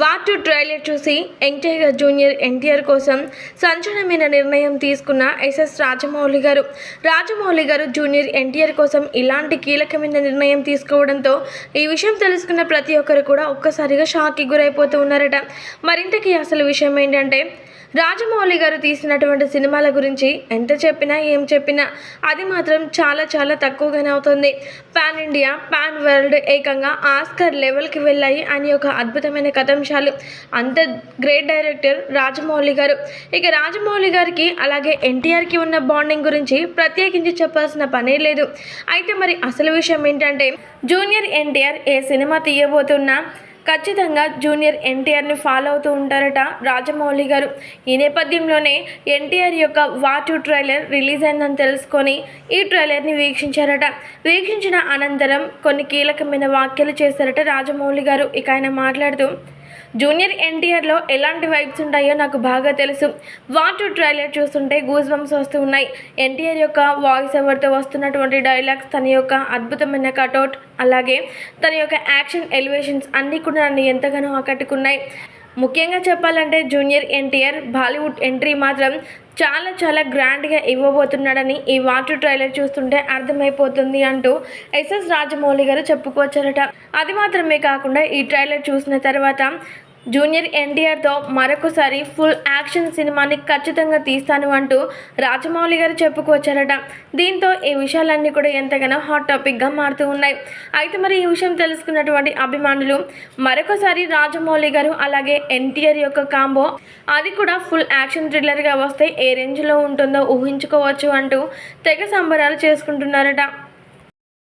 వాటు trailer చూసి NTR junior NTR కోసం సంచలనమైన నిర్ణయం తీసుకున్న ఎస్ఎస్ రాజమౌళి గారు. రాజమౌళి గారు జూనియర్ ఎన్టీఆర్ కోసం ఇలాంటి కీలకమైన నిర్ణయం తీసుకోవడంతో ఈ విషయం తెలుసుకున్న ప్రతి ఒక్కరు కూడా ఒక్కసారిగా షాక్కి గురైపోతూ ఉన్నారట. మరింతకీ అసలు విషయం ఏంటంటే రాజమౌళి గారు తీసినటువంటి సినిమాల గురించి ఎంత చెప్పినా ఏం చెప్పినా అది మాత్రం చాలా చాలా తక్కువగానే అవుతుంది. పాన్ ఇండియా పాన్ వరల్డ్ ఏకంగా ఆస్కర్ లెవెల్కి వెళ్ళాయి అని ఒక అద్భుతమైన కథం నిమిషాలు అంత గ్రేట్ డైరెక్టర్ రాజమౌళి గారు. ఇక రాజమౌళి గారికి అలాగే ఎన్టీఆర్కి ఉన్న బాండింగ్ గురించి ప్రత్యేకించి చెప్పాల్సిన పనే లేదు. అయితే మరి అసలు విషయం ఏంటంటే జూనియర్ ఎన్టీఆర్ ఏ సినిమా తీయబోతున్నా ఖచ్చితంగా జూనియర్ ఎన్టీఆర్ని ఫాలో అవుతూ ఉంటారట రాజమౌళి గారు. ఈ నేపథ్యంలోనే ఎన్టీఆర్ యొక్క వాటు ట్రైలర్ రిలీజ్ అయిందని తెలుసుకొని ఈ ట్రైలర్ని వీక్షించారట. వీక్షించిన అనంతరం కొన్ని కీలకమైన వ్యాఖ్యలు చేశారట రాజమౌళి గారు. ఇక ఆయన మాట్లాడుతూ జూనియర్ ఎన్టీఆర్లో ఎలాంటి వైబ్స్ ఉంటాయో నాకు బాగా తెలుసు. వాటు ట్రైలర్ చూస్తుంటే గూజ్ బంప్స్ వస్తూ ఉన్నాయి. ఎన్టీఆర్ యొక్క వాయిస్ ఓవర్తో వస్తున్నటువంటి డైలాగ్స్ తన యొక్క అద్భుతమైన కటౌట్ అలాగే తన యొక్క యాక్షన్ ఎలివేషన్స్ అన్నీ కూడా నన్ను ఎంతగానో ఆకట్టుకున్నాయి. ముఖ్యంగా చెప్పాలంటే జూనియర్ ఎన్టీఆర్ బాలీవుడ్ ఎంట్రీ మాత్రం చాలా చాలా గ్రాండ్గా ఇవ్వబోతున్నాడని ఈ వాటర్ ట్రైలర్ చూస్తుంటే అర్థమైపోతుంది అంటూ ఎస్ఎస్ రాజమౌళి గారు చెప్పుకొచ్చారట అది మాత్రమే కాకుండా ఈ ట్రైలర్ చూసిన తర్వాత జూనియర్ ఎన్టీఆర్తో మరొకసారి ఫుల్ యాక్షన్ సినిమాని ఖచ్చితంగా తీస్తాను అంటూ రాజమౌళి గారు చెప్పుకొచ్చారట దీంతో ఈ విషయాలన్నీ కూడా ఎంతగానో హాట్ టాపిక్గా మారుతూ ఉన్నాయి. అయితే మరి ఈ విషయం తెలుసుకున్నటువంటి అభిమానులు మరొకసారి రాజమౌళి గారు అలాగే ఎన్టీఆర్ యొక్క కాంబో అది కూడా ఫుల్ యాక్షన్ థ్రిల్లర్గా వస్తే ఏ రేంజ్లో ఉంటుందో ఊహించుకోవచ్చు అంటూ తెగ సంబరాలు చేసుకుంటున్నారట.